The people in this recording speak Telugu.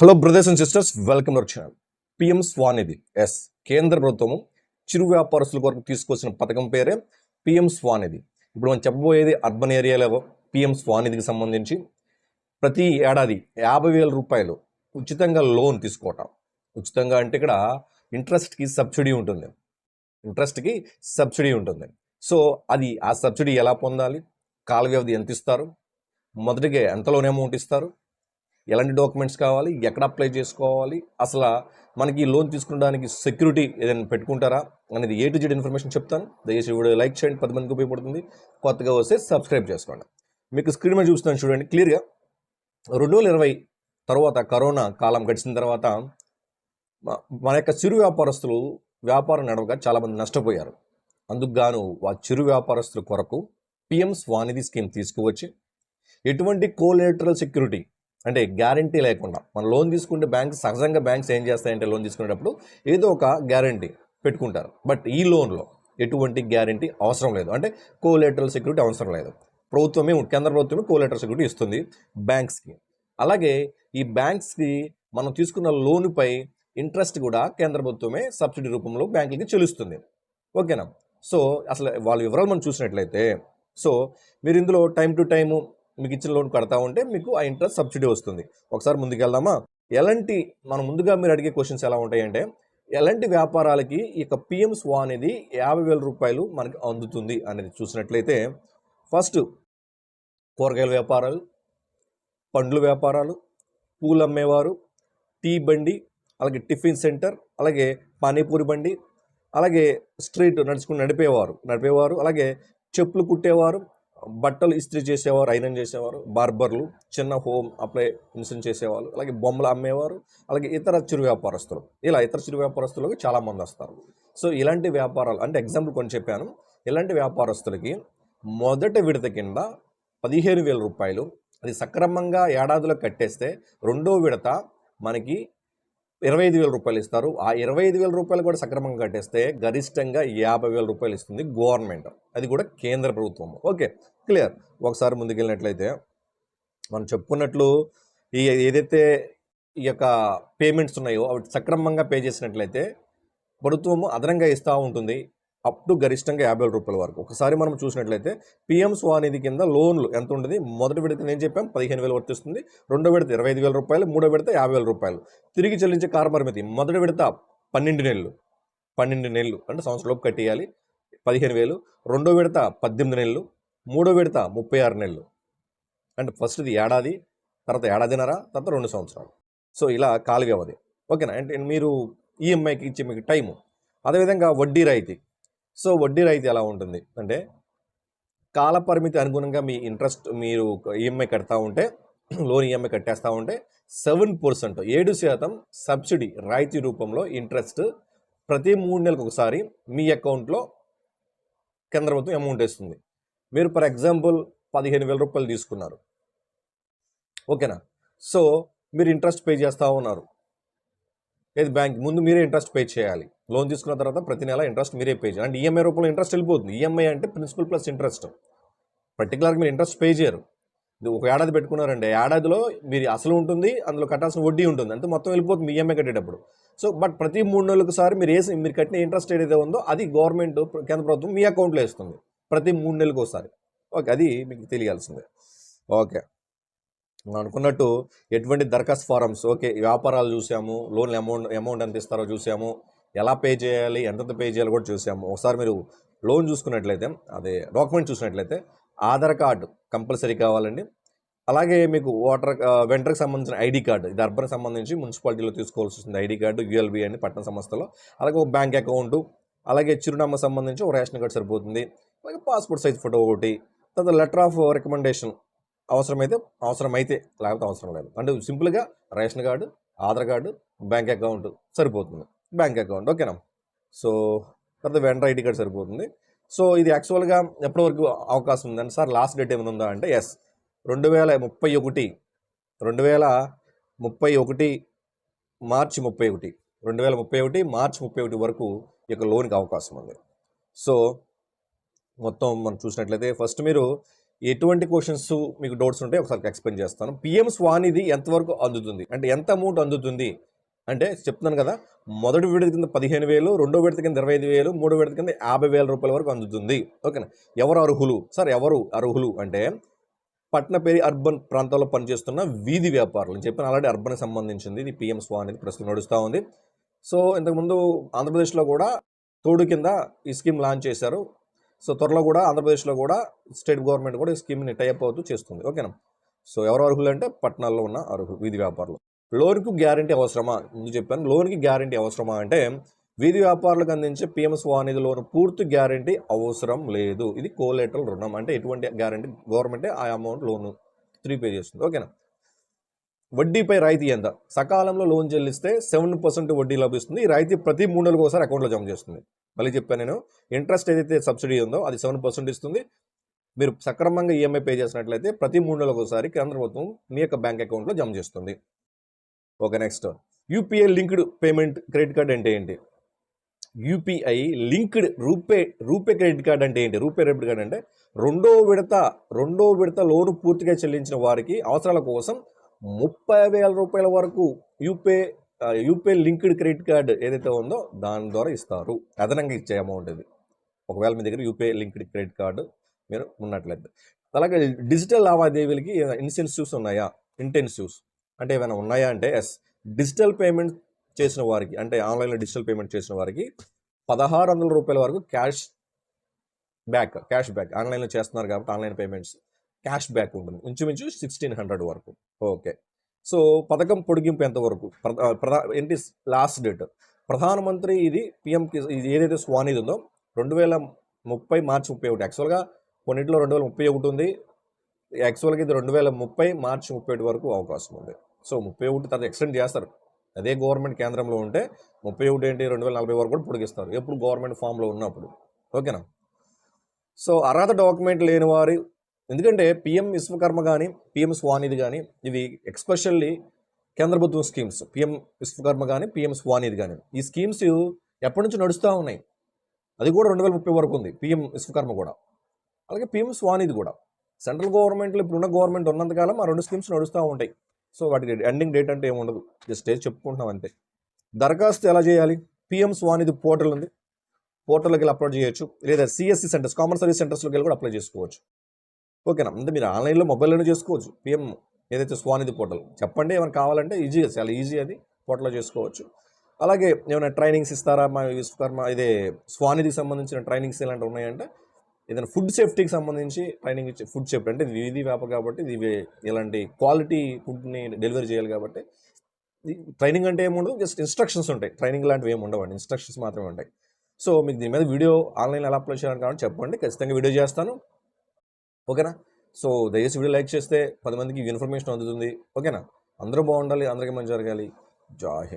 Hello brothers and sisters welcome our channel PM Svanidhi yes కేంద్ర ప్రభుత్వము చిరు వ్యాపారస్తుల కొరకు తీసుకొచ్చిన పథకం పేరే పిఎం స్వానిధి ఇప్పుడు మనం చెప్పబోయేది అర్బన్ ఏరియాలో పిఎం స్వానిధికి సంబంధించి. ప్రతి ఏడాది యాభై వేల రూపాయలు ఉచితంగా లోన్ తీసుకోవటం. ఉచితంగా అంటే ఇక్కడ ఇంట్రెస్ట్కి సబ్సిడీ ఉంటుంది. ఇంట్రెస్ట్కి సబ్సిడీ ఉంటుంది. సో అది ఆ సబ్సిడీ ఎలా పొందాలి? కాల వ్యవధి ఎంత ఇస్తారు? మొదటిగా ఎంత లోన్ అమౌంట్ ఇస్తారు? ఎలాంటి డాక్యుమెంట్స్ కావాలి ఎక్కడ అప్లై చేసుకోవాలి అసలు మనకి లోన్ తీసుకోవడానికి సెక్యూరిటీ ఏదైనా పెట్టుకుంటారా అనేది ఏ టు జెడ్ ఇన్ఫర్మేషన్ చెప్తాను. దయచేసి వీడియో లైక్ చేయండి పది మందికి ఉపయోగపడుతుంది. కొత్తగా వస్తే సబ్స్క్రైబ్ చేసుకోండి. మీకు స్క్రీన్ మీద చూస్తున్నాను చూడండి క్లియర్గా. రెండు వేల ఇరవై తర్వాత కరోనా కాలం గడిచిన తర్వాత మన యొక్క చిరు వ్యాపారస్తులు వ్యాపారం నడవక చాలామంది నష్టపోయారు. అందుకు గాను ఆ చిరు వ్యాపారస్తుల కొరకు పిఎం స్వానిధి స్కీమ్ తీసుకువచ్చి ఎటువంటి కోలేటరల్ సెక్యూరిటీ అంటే గ్యారంటీ లేకుండా మనం లోన్ తీసుకుంటే బ్యాంక్ సహజంగా బ్యాంక్స్ ఏం చేస్తాయంటే లోన్ తీసుకునేటప్పుడు ఏదో ఒక గ్యారంటీ పెట్టుకుంటారు. బట్ ఈ లోన్లో ఎటువంటి గ్యారంటీ అవసరం లేదు. అంటే కోలేటరల్ సెక్యూరిటీ అవసరం లేదు. ప్రభుత్వమే కేంద్ర ప్రభుత్వమే కోలేటరల్ సెక్యూరిటీ ఇస్తుంది బ్యాంక్స్కి. అలాగే ఈ బ్యాంక్స్కి మనం తీసుకున్న లోనుపై ఇంట్రెస్ట్ కూడా కేంద్ర ప్రభుత్వమే సబ్సిడీ రూపంలో బ్యాంకులకి చెల్లిస్తుంది. ఓకేనా? సో అసలు వాళ్ళ వివరాలు మనం చూసినట్లయితే సో మీరు ఇందులో టైం టు టైము మీకు ఇచ్చిన లోన్ కడతా ఉంటే మీకు ఆ ఇంట్రెస్ట్ సబ్సిడీ వస్తుంది. ఒకసారి ముందుకెళ్దామా? ఎలాంటి మనం ముందుగా మీరు అడిగే క్వశ్చన్స్ ఎలా ఉంటాయంటే ఎలాంటి వ్యాపారాలకి ఈ యొక్క పిఎం స్వా అనేది యాభై వేల రూపాయలు మనకి అందుతుంది అనేది చూసినట్లయితే ఫస్ట్ కూరగాయల వ్యాపారాలు పండ్ల వ్యాపారాలు పూలు అమ్మేవారు టీ బండి అలాగే టిఫిన్ సెంటర్ అలాగే పానీపూరి బండి అలాగే స్ట్రీట్ నడుచుకుని నడిపేవారు నడిపేవారు అలాగే చెప్పులు కుట్టేవారు బట్టలు ఇస్త్రీ చేసేవారు ఐరన్ చేసేవారు బార్బర్లు చిన్న హోమ్ అప్లై మిషన్ చేసేవాళ్ళు అలాగే బొమ్మలు అమ్మేవారు అలాగే ఇతర చిరు వ్యాపారస్తులు. ఇలా ఇతర చిరు వ్యాపారస్తులకు చాలామంది వస్తారు. సో ఇలాంటి వ్యాపారాలు అంటే ఎగ్జాంపుల్ కొన్ని చెప్పాను. ఇలాంటి వ్యాపారస్తులకి మొదటి విడత కింద పదిహేను వేల రూపాయలు అది సక్రమంగా ఏడాదిలో కట్టేస్తే రెండో విడత మనకి ఇరవై ఐదు వేల రూపాయలు ఇస్తారు. ఆ ఇరవై ఐదు వేల రూపాయలు కూడా సక్రమంగా కట్టేస్తే గరిష్టంగా యాభై వేల రూపాయలు ఇస్తుంది గవర్నమెంట్. అది కూడా కేంద్ర ప్రభుత్వం. Okay clear. ఒకసారి ముందుకెళ్ళినట్లయితే మనం చెప్పుకున్నట్లు ఈ ఏదైతే ఈ యొక్క పేమెంట్స్ ఉన్నాయో అవి సక్రమంగా పే చేసినట్లయితే ప్రభుత్వము అదనంగా ఇస్తూ ఉంటుంది. అప్ టు గరిష్టంగా యాభై వేల రూపాయల వరకు. ఒకసారి మనం చూసినట్లయితే పిఎం స్వానిధి కింద లోన్లు ఎంత ఉంటుంది మొదటి విడత నేను చెప్పాం పదిహేను వేలు వర్తిస్తుంది. రెండో విడత ఇరవై ఐదు వేల రూపాయలు మూడో విడత యాభై వేల రూపాయలు. తిరిగి చెల్లించే కార పరిమితి మొదటి విడత పన్నెండు నెలలు. పన్నెండు నెలలు అంటే సంవత్సరంలోపు కట్టేయాలి. పదిహేను వేలు రెండో విడత పద్దెనిమిది నెలలు మూడో విడత ముప్పై ఆరు నెలలు. అంటే ఫస్ట్ది ఏడాది తర్వాత ఏడాదిన్నర తర్వాత రెండు సంవత్సరాలు. సో ఇలా కాల వ్యవధి. ఓకేనా? అంటే మీరు ఈఎంఐకి ఇచ్చే మీకు టైము. అదేవిధంగా వడ్డీ రాయితీ. సో వడ్డీ రాయితీ ఎలా ఉంటుంది? అంటే కాల పరిమితి అనుగుణంగా మీ ఇంట్రెస్ట్ మీరు ఈఎంఐ కడతా ఉంటే లోన్ ఈఎంఐ కట్టేస్తూ ఉంటే సెవెన్ పర్సెంట్ ఏడు శాతం సబ్సిడీ రాయితీ రూపంలో ఇంట్రెస్ట్ ప్రతి మూడు నెలలకు ఒకసారి మీ అకౌంట్లో కేంద్ర ప్రభుత్వం అమౌంట్ వేస్తుంది. మీరు ఫర్ ఎగ్జాంపుల్ పదిహేను వేల రూపాయలు తీసుకున్నారు. ఓకేనా? సో మీరు ఇంట్రెస్ట్ పే చేస్తూ ఉన్నారు. ఏది బ్యాంక్ ముందు మీరే ఇంట్రెస్ట్ పే చేయాలి. లోన్ తీసుకున్న తర్వాత ప్రతి నెల ఇంట్రెస్ట్ మీరే పే చేయాలి. అంటే ఈఎంఐ రూపంలో ఇంట్రెస్ట్ వెళ్ళిపోతుంది. ఈఎంఐ అంటే ప్రిన్సిపల్ ప్లస్ ఇంట్రెస్ట్ పర్టికులర్గా మీరు ఇంట్రెస్ట్ పే చేయరు. ఒక ఏడాది పెట్టుకున్నారంటే ఏడాదిలో మీరు అసలు ఉంటుంది అందులో కట్టాల్సిన వడ్డీ ఉంటుంది. అంటే మొత్తం వెళ్ళిపోతుంది ఈఎంఐ కట్టేటప్పుడు. సో బట్ ప్రతి మూడు నెలలకు సారి మీరు వేసి మీరు కట్టిన ఇంట్రెస్ట్ ఏదైతే ఉందో అది గవర్నమెంట్ కేంద్ర ప్రభుత్వం మీ అకౌంట్లో వేస్తుంది. ప్రతి మూడు నెలలకు ఒకసారి. ఓకే అది మీకు తెలియాల్సిందే. ఓకే మనం అనుకున్నట్టు ఎటువంటి దరఖాస్తు ఫారమ్స్ ఓకే వ్యాపారాలు చూసాము లోన్ అమౌంట్ అమౌంట్ ఎంత ఇస్తారో చూసాము ఎలా పే చేయాలి ఎంత పే చేయాలి కూడా చూసాము. ఒకసారి మీరు లోన్ చూసుకున్నట్లయితే అదే డాక్యుమెంట్ చూసినట్లయితే ఆధార్ కార్డు కంపల్సరీ కావాలండి. అలాగే మీకు వాటర్ వెంటర్కి సంబంధించిన ఐడి కార్డు ఇది అర్బన్ సంబంధించి మున్సిపాలిటీలో తీసుకోవాల్సి వస్తుంది. ఐడి కార్డు యూఎల్బి అని పట్టణ సంస్థలో. అలాగే ఒక బ్యాంక్ అకౌంట్ అలాగే చిరునామా సంబంధించి ఒక రేషన్ కార్డు సరిపోతుంది. అలాగే పాస్పోర్ట్ సైజ్ ఫోటో ఒకటి తర్వాత లెటర్ ఆఫ్ రికమెండేషన్ అవసరమైతే అవసరమైతే లేకపోతే అవసరం లేదు. అంటే సింపుల్గా ration card Aadhaar card bank account సరిపోతుంది. Bank account. ఓకేనా? సో తర్వాత వెండర్ ఐడి కార్డు సరిపోతుంది. సో ఇది యాక్చువల్గా ఎప్పటి వరకు అవకాశం ఉందంటే సార్ లాస్ట్ డేట్ ఏమైనా ఉందా అంటే ఎస్ రెండు వేల ముప్పై ఒకటి రెండు వేల ముప్పై ఒకటి మార్చి ముప్పై ఒకటి రెండు వేల ముప్పై ఒకటి మార్చి ముప్పై ఒకటి వరకు ఈ యొక్క లోన్కి అవకాశం ఉంది. సో మొత్తం మనం చూసినట్లయితే ఫస్ట్ మీరు ఎటువంటి క్వశ్చన్స్ మీకు డౌట్స్ ఉంటే ఒకసారి ఎక్స్ప్లెయిన్ చేస్తాను. పిఎం స్వానిధి ఎంతవరకు అందుతుంది? అంటే ఎంత అమౌంట్ అందుతుంది? అంటే చెప్తున్నాను కదా మొదటి విడత కింద పదిహేను వేలు రెండో విడత కింద ఇరవై ఐదు వేలు మూడో విడత కింద యాభై వేల రూపాయల వరకు అందుతుంది. ఓకేనా ఎవరు అర్హులు? సార్ ఎవరు అర్హులు? అంటే పట్టణపేరి పేరు అర్బన్ ప్రాంతాల్లో పనిచేస్తున్న వీధి వ్యాపారులు. నేను చెప్పిన ఆల్రెడీ అర్బన్కి సంబంధించింది ఇది పిఎం స్వా అనేది ప్రస్తుతం నడుస్తూ ఉంది. సో ఇంతకుముందు ఆంధ్రప్రదేశ్లో కూడా తోడు కింద ఈ స్కీమ్ లాంచ్ చేశారు. సో త్వరలో కూడా ఆంధ్రప్రదేశ్లో కూడా స్టేట్ గవర్నమెంట్ కూడా ఈ స్కీమ్ని టైప్ అవుతూ చేస్తుంది. ఓకేనా సో ఎవరు అర్హులు అంటే పట్టణాల్లో ఉన్న అర్హులు వీధి వ్యాపారులు. లోన్కు గ్యారంటీ అవసరమా? ముందు చెప్పాను లోన్కి గ్యారంటీ అవసరమా అంటే వీధి వ్యాపారులకు అందించే పిఎం స్వానిధి లోన్ పూర్తి గ్యారంటీ అవసరం లేదు. ఇది కోలేటరల్ రుణం. అంటే ఎటువంటి గ్యారంటీ? గవర్నమెంటే ఆ అమౌంట్ లోన్ త్రీ పే చేస్తుంది ఓకేనా వడ్డీపై రాయితీ ఎంత? సకాలంలో లోన్ చెల్లిస్తే సెవెన్ పర్సెంట్ వడ్డీ లభిస్తుంది. ఈ రాయితీ ప్రతి మూడు నెలలకు ఒకసారి అకౌంట్లో జమ చేస్తుంది. మళ్ళీ చెప్పాను నేను ఇంట్రెస్ట్ ఏదైతే సబ్సిడీ ఉందో అది సెవెన్ పర్సెంట్ ఇస్తుంది. మీరు సక్రమంగా ఈఎంఐ పే చేసినట్లయితే ప్రతి మూడు నెలలకు ఒకసారి కేంద్ర ప్రభుత్వం మీ యొక్క బ్యాంక్ అకౌంట్లో జమ చేస్తుంది. Okay next. UPI linked payment credit card అంటే ఏంటి? UPI linked RuPay RuPay credit card అంటే ఏంటి? రూపే క్రెడిట్ కార్డ్ అంటే రెండో విడత రెండో విడత లోను పూర్తిగా చెల్లించిన వారికి అవసరాల కోసం ముప్పై వేల రూపాయల వరకు యూపే యూపే లింక్డ్ క్రెడిట్ కార్డ్ ఏదైతే ఉందో దాని ద్వారా ఇస్తారు. అదనంగా ఇచ్చే అమౌంట్ ఇది. ఒకవేళ మీ దగ్గర యూపే లింక్డ్ క్రెడిట్ కార్డు మీరు ఉన్నట్లయితే. అలాగే డిజిటల్ లావాదేవీలకి ఇన్సెన్సివ్స్ ఉన్నాయా? ఇంటెన్సివ్స్. అంటే ఏమైనా ఉన్నాయా అంటే ఎస్. డిజిటల్ పేమెంట్ చేసిన వారికి అంటే ఆన్లైన్లో డిజిటల్ పేమెంట్ చేసిన వారికి పదహారు వందల రూపాయల వరకు క్యాష్ బ్యాక్ క్యాష్ బ్యాక్. ఆన్లైన్లో చేస్తున్నారు కాబట్టి ఆన్లైన్ పేమెంట్స్. క్యాష్ బ్యాక్ ఉంటుంది ఇంచుమించు సిక్స్టీన్ హండ్రెడ్ వరకు. ఓకే. సో పథకం పొడిగింపు ఎంతవరకు ప్రధా ప్రధా ఏంటి లాస్ట్ డేట్? ప్రధానమంత్రి ఇది పిఎం ఇది ఏదైతే స్వానిధి ఉందో రెండు వేల ముప్పై మార్చి ముప్పై ఒకటి. యాక్చువల్గా కొన్నింటిలో రెండు వేల ముప్పై ఒకటి ఉంది. యాక్చువల్గా ఇది రెండు వేల ముప్పై మార్చి ముప్పై ఒకటి వరకు అవకాశం ఉంది. సో ముప్పై ఒకటి తర్వాత ఎక్స్టెండ్ చేస్తారు. అదే గవర్నమెంట్ కేంద్రంలో ఉంటే ముప్పై ఒకటి ఏంటి రెండు వేల నలభై వరకు కూడా పొడిగిస్తారు. ఎప్పుడు గవర్నమెంట్ ఫామ్లో ఉన్నప్పుడు. ఓకేనా? సో అర్హత డాక్యుమెంట్ లేని వారి ఎందుకంటే పిఎం విశ్వకర్మ కానీ పిఎం స్వానిధి కానీ ఇవి ఎక్స్పెషల్లీ కేంద్ర ప్రభుత్వం స్కీమ్స్. పిఎం విశ్వకర్మ కానీ పిఎం స్వానిధి కానీ ఈ స్కీమ్స్ ఎప్పటి నుంచి నడుస్తూ ఉన్నాయి? అది కూడా రెండు వేల ముప్పై వరకు ఉంది పిఎం విశ్వకర్మ కూడా. అలాగే పిఎం స్వానిధి కూడా. సెంట్రల్ గవర్నమెంట్లో ఇప్పుడున్న గవర్నమెంట్ ఉన్నంతకాలం ఆ రెండు స్కీమ్స్ నడుస్తూ ఉంటాయి. సో వాటికి ఎండింగ్ డేట్ అంటే ఏమి ఉండదు. జస్ట్ ఏది చెప్పుకుంటున్నాం అంతే. దరఖాస్తు ఎలా చేయాలి? పిఎం స్వానిధి పోర్టల్ ఉంది. పోర్టల్కి వెళ్ళి అప్లోడ్ చేయొచ్చు. లేదా సిఎస్సి సెంటర్స్ కామన్ సర్వీస్ సెంటర్స్లోకి వెళ్ళి కూడా అప్లై చేసుకోవచ్చు. ఓకేనా? అంటే మీరు ఆన్లైన్లో మొబైల్లోనే చేసుకోవచ్చు. పిఎం ఏదైతే స్వానిధి పోర్టల్ చెప్పండి ఏమైనా కావాలంటే ఈజీగా చాలా ఈజీ అది పోర్టల్లో చేసుకోవచ్చు. అలాగే ఏమైనా ట్రైనింగ్స్ ఇస్తారా? మా విశ్వకర్మ ఇదే స్వానిధికి సంబంధించిన ట్రైనింగ్స్ ఇలాంటివి ఉన్నాయంటే ఏదైనా ఫుడ్ సేఫ్టీకి సంబంధించి ట్రైనింగ్ ఇచ్చే ఫుడ్ సేఫ్టీ అంటే ఇది వీధి వ్యాపారం కాబట్టి ఇది ఇలాంటి క్వాలిటీ ఫుడ్ని డెలివరీ చేయాలి కాబట్టి ట్రైనింగ్ అంటే ఏముండదు జస్ట్ ఇన్స్ట్రక్షన్స్ ఉంటాయి. ట్రైనింగ్ లాంటివి ఏమి ఉండవండి ఇన్స్ట్రక్షన్స్ మాత్రమే ఉంటాయి. సో మీకు దీని మీద వీడియో ఆన్లైన్ ఎలా అప్లోడ్ చేయాలని కాబట్టి చెప్పండి. ఖచ్చితంగా వీడియో చేస్తాను. ఓకేనా? సో దయచేసి వీడియో లైక్ చేస్తే పది మందికి ఇన్ఫర్మేషన్ అందుతుంది. ఓకేనా? అందరూ బాగుండాలి అందరికీ మంచి జరగాలి. జాహింద్